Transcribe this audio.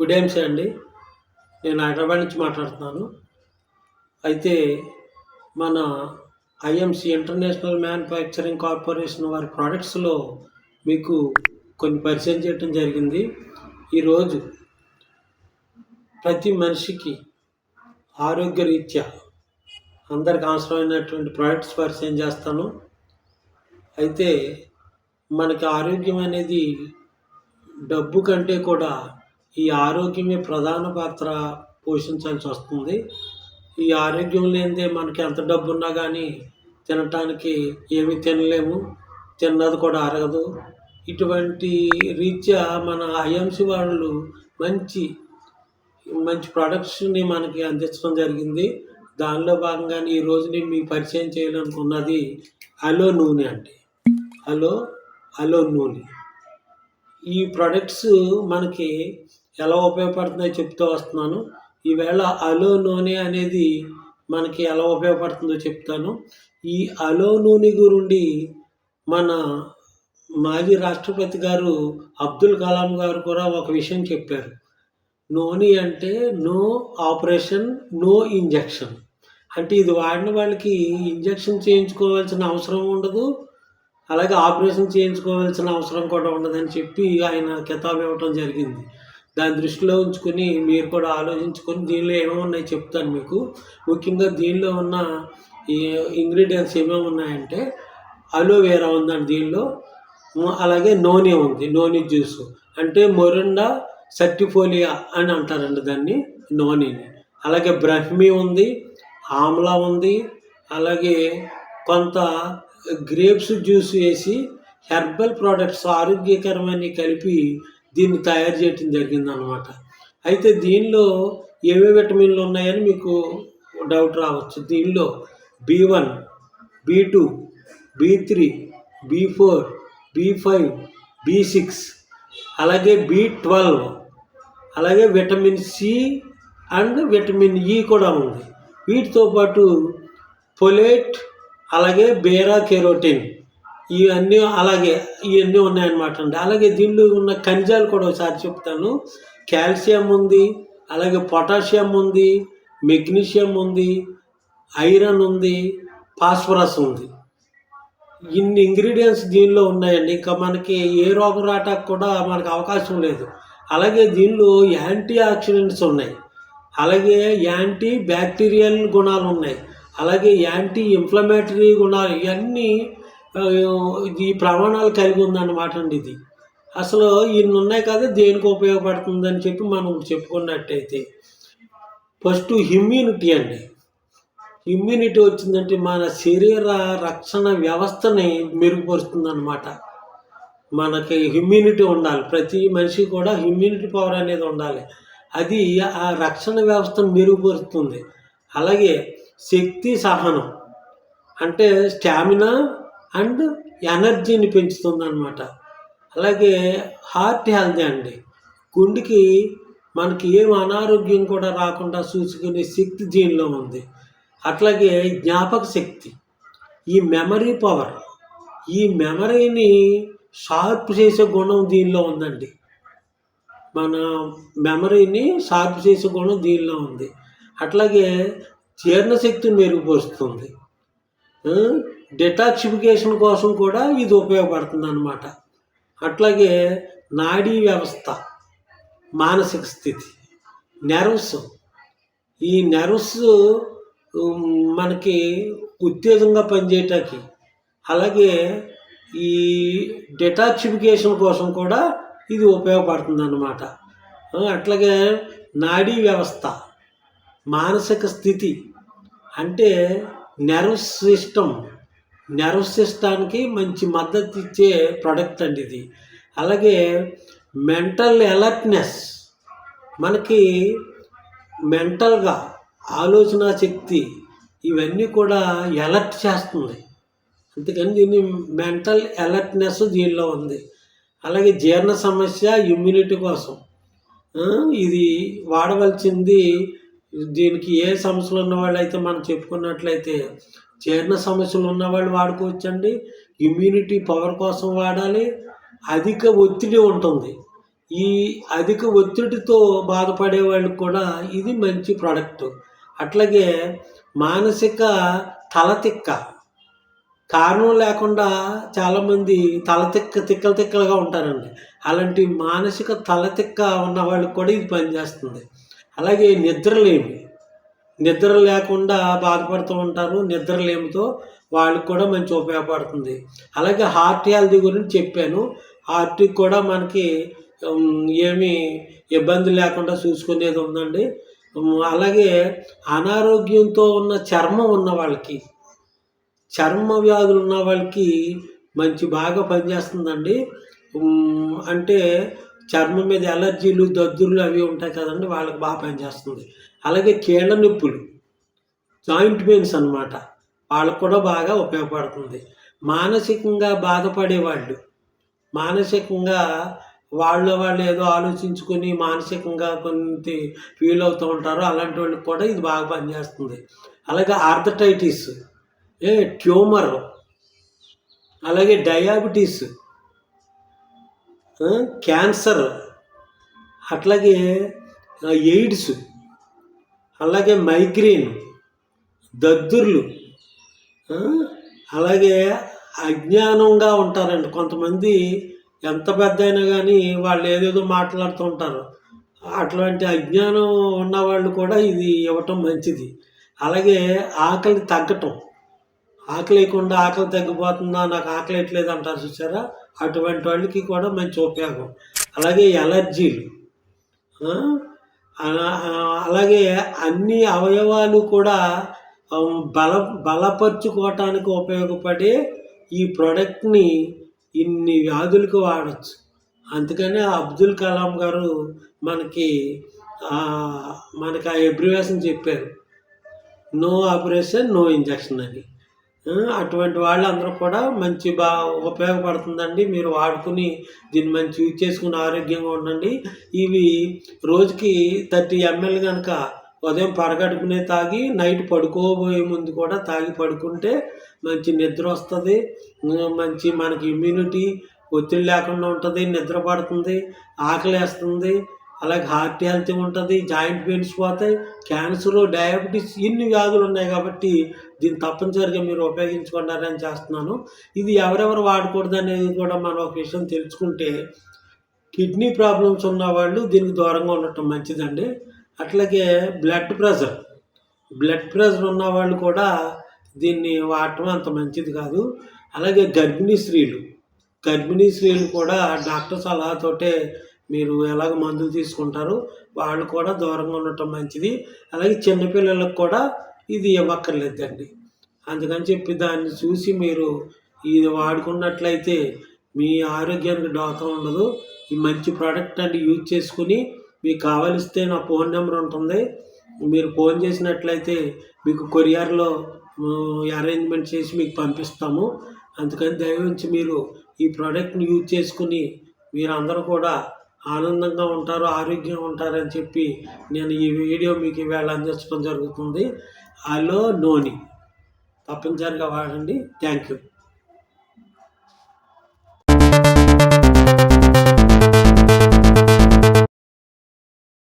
Good evening అండి. నేను హైదరాబాద్ నుంచి మాట్లాడుతున్నాను. అయితే మన ఐఎంసి ఇంటర్నేషనల్ మ్యానుఫ్యాక్చరింగ్ కార్పొరేషన్ వారి ప్రోడక్ట్స్లో మీకు కొన్ని పరిచయం చేయడం జరిగింది. ఈరోజు ప్రతి మనిషికి ఆరోగ్యరీత్యా అందరికి అవసరమైనటువంటి ప్రోడక్ట్స్ పరిచయం చేస్తాను. అయితే మనకి ఆరోగ్యం అనేది డబ్బు కంటే కూడా ఈ ఆరోగ్యమే ప్రధాన పాత్ర పోషించాల్సి వస్తుంది. ఈ ఆరోగ్యం లేనిదే మనకి ఎంత డబ్బు ఉన్నా కానీ తినటానికి ఏమీ తినలేము. తిన్నది కూడా అరగదు. ఇటువంటి రీత్యా మన ఐఎంసి వాళ్ళు మంచి మంచి ప్రొడక్ట్స్ని మనకి అందించడం జరిగింది. దానిలో భాగంగానే ఈ రోజు నేను మీకు పరిచయం చేయాలనుకున్నది అలో నూనె అండి. అలో అలో నూనె. ఈ ప్రొడక్ట్స్ మనకి ఎలా ఉపయోగపడుతుందో చెప్తూ వస్తున్నాను. ఈవేళ అలో నూనె అనేది మనకి ఎలా ఉపయోగపడుతుందో చెప్తాను. ఈ అలో నూనె గురుండి మన మాజీ రాష్ట్రపతి గారు అబ్దుల్ కలాం గారు కూడా ఒక విషయం చెప్పారు. నూనె అంటే నో ఆపరేషన్ నో ఇంజెక్షన్. అంటే ఇది వాడిన వాళ్ళకి ఇంజెక్షన్ చేయించుకోవాల్సిన అవసరం ఉండదు అలాగే ఆపరేషన్ చేయించుకోవాల్సిన అవసరం కూడా ఉండదని చెప్పి ఆయన కితాబ్ ఇవ్వటం జరిగింది. దాని దృష్టిలో ఉంచుకొని మీరు కూడా ఆలోచించుకొని దీనిలో ఏమేమి ఉన్నాయి చెప్తాను మీకు. ముఖ్యంగా దీనిలో ఉన్న ఈ ఇంగ్రీడియంట్స్ ఏమేమి ఉన్నాయంటే అలోవేరా ఉందండి దీనిలో. అలాగే నోని ఉంది నోని జ్యూస్. అంటే మొరిండా సర్టిఫోలియా అని అంటారండి దాన్ని నూనెని. అలాగే బ్రహ్మి ఉంది ఆమ్లా ఉంది అలాగే కొంత గ్రేప్స్ జ్యూస్ వేసి హెర్బల్ ప్రోడక్ట్స్ ఆరోగ్యకరమైన కలిపి దీన్ని తయారు చేయటం జరిగింది అనమాట అయితే దీనిలో ఏవే విటమిన్లు ఉన్నాయని మీకు డౌట్ రావచ్చు. దీనిలో B one B two B three B four B five B six అలాగే బి ట్వెల్వ్ అలాగే vitamin C and vitamin E కూడా ఉంది. వీటితో పాటు పొలేట్ అలాగే బేరా కెరోటిన్ ఇవన్నీ అలాగే ఇవన్నీ ఉన్నాయన్నమాట అండి. అలాగే దీనిలో ఉన్న ఖనిజాలు కూడా ఒకసారి చెప్తాను. కాల్షియం ఉంది అలాగే పొటాషియం ఉంది మెగ్నీషియం ఉంది ఐరన్ ఉంది ఫాస్ఫరస్ ఉంది. ఇన్ని ఇంగ్రీడియంట్స్ దీనిలో ఉన్నాయండి. ఇంకా మనకి ఏ రోగం రావటానికి కూడా మనకు అవకాశం లేదు. అలాగే దీనిలో యాంటీ ఆక్సిడెంట్స్ ఉన్నాయి. అలాగే యాంటీ బ్యాక్టీరియల్ గుణాలు ఉన్నాయి. అలాగే యాంటీ ఇన్ఫ్లమేటరీ గుణాలు ఇవన్నీ ఈ ప్రమాణాలు కలిగి ఉందన్నమాట అండి ఇది. అసలు ఇన్ని ఉన్నాయి కదా దేనికి ఉపయోగపడుతుందని చెప్పి మనం చెప్పుకున్నట్టయితే ఫస్ట్ ఇమ్యూనిటీ అండి. ఇమ్యూనిటీ వచ్చిందంటే మన శరీర రక్షణ వ్యవస్థని మెరుగుపరుస్తుంది అనమాట మనకి ఇమ్యూనిటీ ఉండాలి. ప్రతి మనిషి కూడా ఇమ్యూనిటీ పవర్ అనేది ఉండాలి. అది ఆ రక్షణ వ్యవస్థను మెరుగుపరుస్తుంది. అలాగే శక్తి సహనం అంటే స్టామినా అండ్ ఎనర్జీని పెంచుతుంది అనమాట అలాగే హార్ట్ హెల్తీ అండి. గుండెకి మనకి ఏం అనారోగ్యం కూడా రాకుండా చూసుకునే శక్తి దీనిలో ఉంది. అట్లాగే జ్ఞాపక శక్తి ఈ మెమరీ పవర్ ఈ మెమరీని షార్ప్ చేసే గుణం దీనిలో ఉందండి. మన మెమరీని షార్ప్ చేసే గుణం దీనిలో ఉంది. అట్లాగే జీర్ణశక్తిని మెరుగుపరుస్తుంది. డిటాక్సిఫికేషన్ కోసం కూడా ఇది ఉపయోగపడుతుంది అన్నమాట అట్లాగే నాడీ వ్యవస్థ మానసిక స్థితి నెర్వ్స్ ఈ నెర్వ్స్ మనకి ఉత్తేజంగా పనిచేయటానికి అలాగే ఈ డిటాక్సిఫికేషన్ కోసం కూడా ఇది ఉపయోగపడుతుంది అన్నమాట అట్లాగే నాడీ వ్యవస్థ మానసిక స్థితి అంటే నెర్వ్ సిస్టమ్ నెర్వ్ సిస్టానికి మంచి మద్దతు ఇచ్చే ప్రోడక్ట్ అండి ఇది. అలాగే మెంటల్ అలర్ట్నెస్. మనకి మెంటల్గా ఆలోచన శక్తి ఇవన్నీ కూడా అలర్ట్ చేస్తుంది. అందుకని దీన్ని మెంటల్ అలర్ట్నెస్ దీనిలో ఉంది. అలాగే జీర్ణ సమస్య ఇమ్యూనిటీ కోసం. ఇది వాడవలసింది దీనికి ఏ సమస్యలు ఉన్న వాళ్ళు అయితే మనం చెప్పుకున్నట్లయితే జీర్ణ సమస్యలు ఉన్నవాళ్ళు వాడుకోవచ్చండి. ఇమ్యూనిటీ పవర్ కోసం వాడాలి. అధిక ఒత్తిడి ఉంటుంది. ఈ అధిక ఒత్తిడితో బాధపడే వాళ్ళకి కూడా ఇది మంచి ప్రోడక్ట్ అట్లాగే మానసిక తలతిక్క. కారణం లేకుండా చాలామంది తలతిక్క తిక్కలు తిక్కలుగా ఉంటారండి. అలాంటి మానసిక తలతిక్క ఉన్న వాళ్ళకి కూడా ఇది పనిచేస్తుంది. అలాగే నిద్రలేమి. నిద్ర లేకుండా బాధపడుతూ ఉంటారు. నిద్రలేమితో వాళ్ళకి కూడా మంచి ఉపయోగపడుతుంది. అలాగే హార్ట్ హెల్త్ గురించి చెప్పాను. హార్ట్కి కూడా మనకి ఏమి ఇబ్బంది లేకుండా చూసుకునేది ఉందండి. అలాగే అనారోగ్యంతో ఉన్న చర్మం ఉన్న వాళ్ళకి చర్మ వ్యాధులు ఉన్న వాళ్ళకి మంచి బాగా పనిచేస్తుందండి. అంటే చర్మం మీద ఎలర్జీలు దద్దుర్లు అవి ఉంటాయి కదండి వాళ్ళకి బాగా పనిచేస్తుంది. అలాగే కీళ్ళ నొప్పులు జాయింట్ పెయిన్స్ అనమాట వాళ్ళకు కూడా బాగా ఉపయోగపడుతుంది. మానసికంగా బాధపడే వాళ్ళు మానసికంగా వాళ్ళ వాళ్ళు ఏదో ఆలోచించుకొని మానసికంగా కొంత ఫీల్ అవుతూ ఉంటారు అలాంటి వాళ్ళకి కూడా ఇది బాగా పనిచేస్తుంది. అలాగే ఆర్థటైటిస్ ఏ ట్యూమర్ అలాగే డయాబెటీస్ క్యాన్సర్ అట్లాగే ఎయిడ్స్ అలాగే మైగ్రేన్ దద్దుర్లు అలాగే అజ్ఞానంగా ఉంటారండి. కొంతమంది ఎంత పెద్ద అయినా కానీ వాళ్ళు ఏదేదో మాట్లాడుతూ ఉంటారు. అట్లాంటి అజ్ఞానం ఉన్నవాళ్ళు కూడా ఇది ఇవ్వటం మంచిది. అలాగే ఆకలి తగ్గటం. ఆకలి లేకుండా ఆకలి తగ్గిపోతుందా? నాకు ఆకలి ఎట్లేదు అంటారు చూసారా? అటువంటి వాళ్ళకి కూడా మంచి ఉపయోగం అలాగే ఎలర్జీలు అలాగే అన్ని అవయవాలు కూడా బల బలపరుచుకోవటానికి ఉపయోగపడే ఈ ప్రోడక్ట్ని ఇన్ని వ్యాధులకు వాడచ్చు. అందుకనే అబ్దుల్ కలాం గారు మనకి మనకి ఆ ఎబ్రివేషన్ చెప్పారు. నో ఆపరేషన్ నో ఇంజక్షన్ అని. అటువంటి వాళ్ళందరూ కూడా మంచి బా ఉపయోగపడుతుందండి. మీరు వాడుకుని దీన్ని మంచి యూజ్ చేసుకుని ఆరోగ్యంగా ఉండండి. ఇవి రోజుకి థర్టీ ఎంఎల్ కనుక ఉదయం పరగడుపునే తాగి నైట్ పడుకోబోయే ముందు కూడా తాగి పడుకుంటే మంచి నిద్ర వస్తుంది. మంచి మనకి ఇమ్యూనిటీ ఒత్తిడి లేకుండా ఉంటుంది నిద్ర పడుతుంది ఆకలి వేస్తుంది అలాగే హార్ట్ హెల్త్ ఉంటుంది జాయింట్ పెయిన్స్ పోతాయి క్యాన్సర్ డయాబెటీస్ ఇన్ని వ్యాధులు ఉన్నాయి కాబట్టి దీన్ని తప్పనిసరిగా మీరు ఉపయోగించుకుంటారని చేస్తున్నాను. ఇది ఎవరెవరు వాడకూడదు అనేది కూడా మనం ఒక విషయం తెలుసుకుంటే కిడ్నీ ప్రాబ్లమ్స్ ఉన్న వాళ్ళు దీనికి దూరంగా ఉండటం మంచిదండి. అట్లాగే బ్లడ్ ప్రెషర్ బ్లడ్ ప్రెషర్ ఉన్న వాళ్ళు కూడా దీన్ని వాడటం అంత మంచిది కాదు. అలాగే గర్భిణీ స్త్రీలు గర్భిణీ స్త్రీలు కూడా డాక్టర్ సలహాతోటే మీరు ఎలాగ మందులు తీసుకుంటారు వాళ్ళు కూడా దూరంగా ఉండటం మంచిది. అలాగే చిన్నపిల్లలకు కూడా ఇది ఇవ్వక్కర్లేదండి. అందుకని చెప్పి దాన్ని చూసి మీరు ఇది వాడుకున్నట్లయితే మీ ఆరోగ్యానికి డోకా ఉండదు. ఈ మంచి ప్రోడక్ట్ అండి యూజ్ చేసుకుని మీకు కావలిస్తే నా ఫోన్ నెంబర్ ఉంటుంది. మీరు ఫోన్ చేసినట్లయితే మీకు కొరియర్లో అరేంజ్మెంట్ చేసి మీకు పంపిస్తాము. అందుకని దయవుంచి మీరు ఈ ప్రోడక్ట్ని యూజ్ చేసుకుని మీరందరూ కూడా ఆనందంగా ఉంటారు ఆరోగ్యంగా ఉంటారని చెప్పి నేను ఈ వీడియో మీకు ఇవాళ అందించడం జరుగుతుంది. Hello noni. తప్పనిసరిగా వాడండి. Thank you.